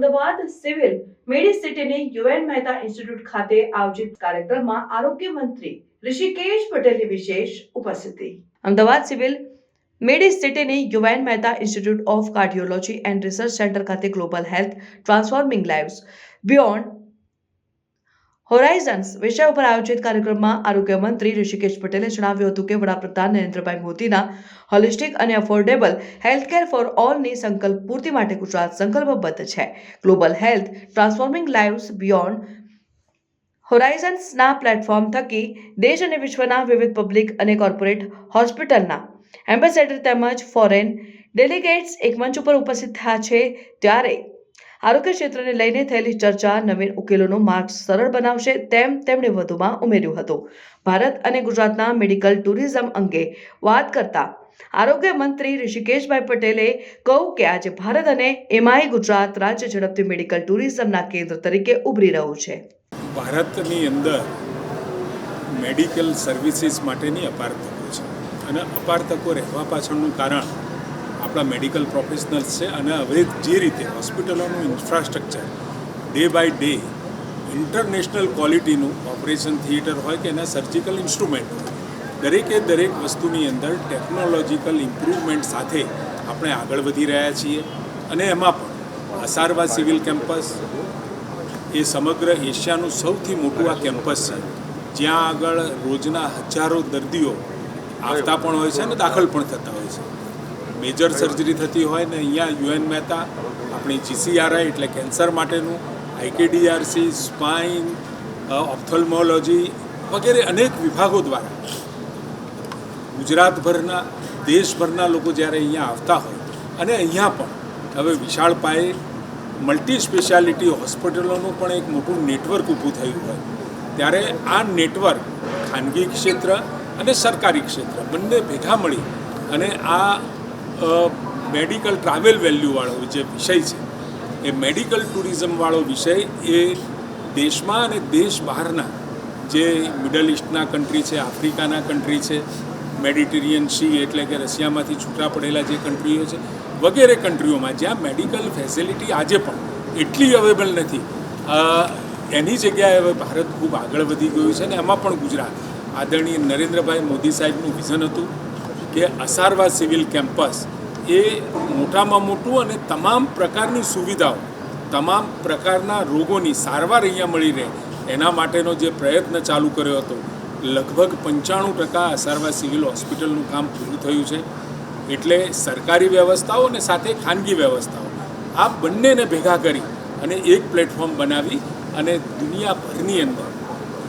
Ahmedabad civil મેડિસિટીની UN Mehta institute ખાતે આયોજિત કાર્યક્રમમાં આરોગ્ય મંત્રી ઋષિકેશ પટેલની વિશેષ ઉપસ્થિતિ. Ahmedabad civil મેડિસિટીની U N Mehta institute of cardiology and research centre ખાતે global health transforming lives. Beyond horizons વિષય ઉપર આયોજિત કાર્યક્રમમાં આરોગ્ય મંત્રી ઋષિકેશ પટેલે જણાવ્યું હતું કે વડાપ્રધાન નરેન્દ્રભાઈ મોદીના હોલિસ્ટિક અને અફોર્ડેબલ હેલ્થકેર ફોર ઓલની સંકલ્પ પૂર્તિ માટે ગુજરાત સંકલ્પબદ્ધ છે. Global health transforming lives beyond હોરાઇઝન્સના platform થકી દેશ અને વિશ્વના વિવિધ પબ્લિક અને કોર્પોરેટ હોસ્પિટલના એમ્બેસેડર તેમજ ફોરેન ડેલિગેટ્સ એક મંચ ઉપર ઉપસ્થિત થયા છે. ત્યારે આરોગ્ય ક્ષેત્રને લઈને થયેલી ચર્ચા નવીન ઉકેલોનો માર્ગ સરળ બનાવશે તેમ તેમણે વધુમાં ઉમેર્યું હતું. ભારત અને ગુજરાતના મેડિકલ ટુરિઝમ અંગે વાત કરતા આરોગ્ય મંત્રી ઋષિકેશભાઈ પટેલે કહ્યું કે આજે ભારત અને એમાંય ગુજરાત રાજ્ય ઝડપથી મેડિકલ ટુરિઝમના કેન્દ્ર તરીકે ઉભરી રહ્યું છે. ભારતની અંદર મેડિકલ સર્વિસીસ માટેની અપાર તકો છે. અને અપાર તકો રહેવા પાછળનું કારણ આપણા મેડિકલ પ્રોફેશનલ્સ છે અને હવે જે રીતે હોસ્પિટલોનું infrastructure day by day international ક્વોલિટીનું operation theatre હોય કે એના સર્જિકલ ઇન્સ્ટ્રુમેન્ટ હોય, દરેકે દરેક વસ્તુની અંદર ટેકનોલોજીકલ ઇમ્પ્રુવમેન્ટ સાથે આપણે આગળ વધી રહ્યા છીએ અને એમાં પણ અસારવા સિવિલ કેમ્પસ એ સમગ્ર એશિયાનું સૌથી મોટું આ કેમ્પસ છે, જ્યાં આગળ રોજના હજારો દર્દીઓ આવતા પણ હોય છે અને દાખલ પણ થતા હોય છે. મેજર સર્જરી થતી હોય ને અહીંયા યુએન મહેતા, આપણી જીસીઆરઆઈ એટલે કેન્સર માટેનું, આઈકેડીઆરસી, સ્પાઇન ઓપ્થોલ્મોલોજી વગેરે અનેક વિભાગો દ્વારા ગુજરાતભરના, દેશભરના લોકો જ્યારે અહીંયા આવતા હોય અને અહીંયા પણ હવે વિશાળ પાયે મલ્ટી સ્પેશિયાલિટી હોસ્પિટલોનું પણ એક મોટું નેટવર્ક ઊભું થયું હોય. ત્યારે આ નેટવર્ક ખાનગી ક્ષેત્ર અને સરકારી ક્ષેત્ર બંને ભેગા મળી અને આ મેડિકલ ટ્રાવેલ વેલ્યુવાળો જે વિષય છે, એ મેડિકલ ટુરિઝમવાળો વિષય એ દેશમાં અને દેશ બહારના જે મિડલ ઇસ્ટના કન્ટ્રી છે, આફ્રિકાના કન્ટ્રી છે મેડિટેરિયન સી એટલે કે રશિયામાંથી છૂટા પડેલા જે કન્ટ્રીઓ છે, વગેરે કન્ટ્રીઓમાં જ્યાં મેડિકલ ફેસિલિટી આજે પણ એટલી અવેલેબલ નથી. એની જગ્યાએ હવે ભારત ખૂબ આગળ વધી ગયું છે અને એમાં પણ ગુજરાત. આદરણીય નરેન્દ્રભાઈ મોદી સાહેબનું વિઝન હતું. કે અસારવા સિવિલ કેમ્પસ એ મોટામાં મોટું અને તમામ પ્રકારની સુવિધાઓ, તમામ પ્રકારના રોગોની સારવાર અહીંયા મળી રહે. એના માટેનો જે પ્રયત્ન ચાલુ કર્યો હતો, લગભગ પંચાણું ટકા અસારવા સિવિલ હોસ્પિટલનું કામ પૂરું થયું છે. એટલે સરકારી વ્યવસ્થાઓ અને સાથે ખાનગી વ્યવસ્થાઓ. આ બંનેને ભેગા કરી અને એક પ્લેટફોર્મ બનાવી અને દુનિયાભરની અંદર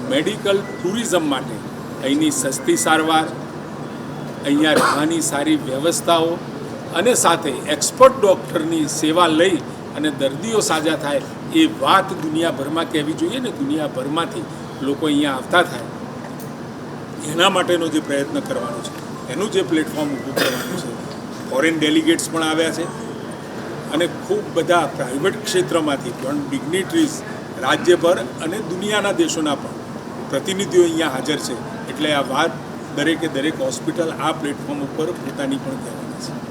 મેડિકલ ટુરિઝમ માટે અહીંની સસ્તી સારવાર અહીંયા રહેવાની સારી વ્યવસ્થાઓ અને સાથે એક્સપર્ટ ડૉક્ટરની સેવા લઈ અને દર્દીઓ સાજા થાય એ વાત દુનિયાભરમાં કહેવી જોઈએ ને દુનિયાભરમાંથી લોકો અહીંયા આવતા થાય. એના માટેનો જે પ્રયત્ન કરવાનો છે, એનું જે પ્લેટફોર્મ ઊભું કરવાનું છે ફોરેન ડેલિગેટ્સ પણ આવ્યા છે અને ખૂબ બધા પ્રાઇવેટ ક્ષેત્રમાંથી પણ ડિગ્નિટરીઝ રાજ્યભર અને દુનિયાના દેશોના પણ પ્રતિનિધિઓ અહીંયા હાજર છે. એટલે આ વાત દરેકે દરેક હોસ્પિટલ આ પ્લેટફોર્મ ઉપર પોતાની પણ કહેવાની છે.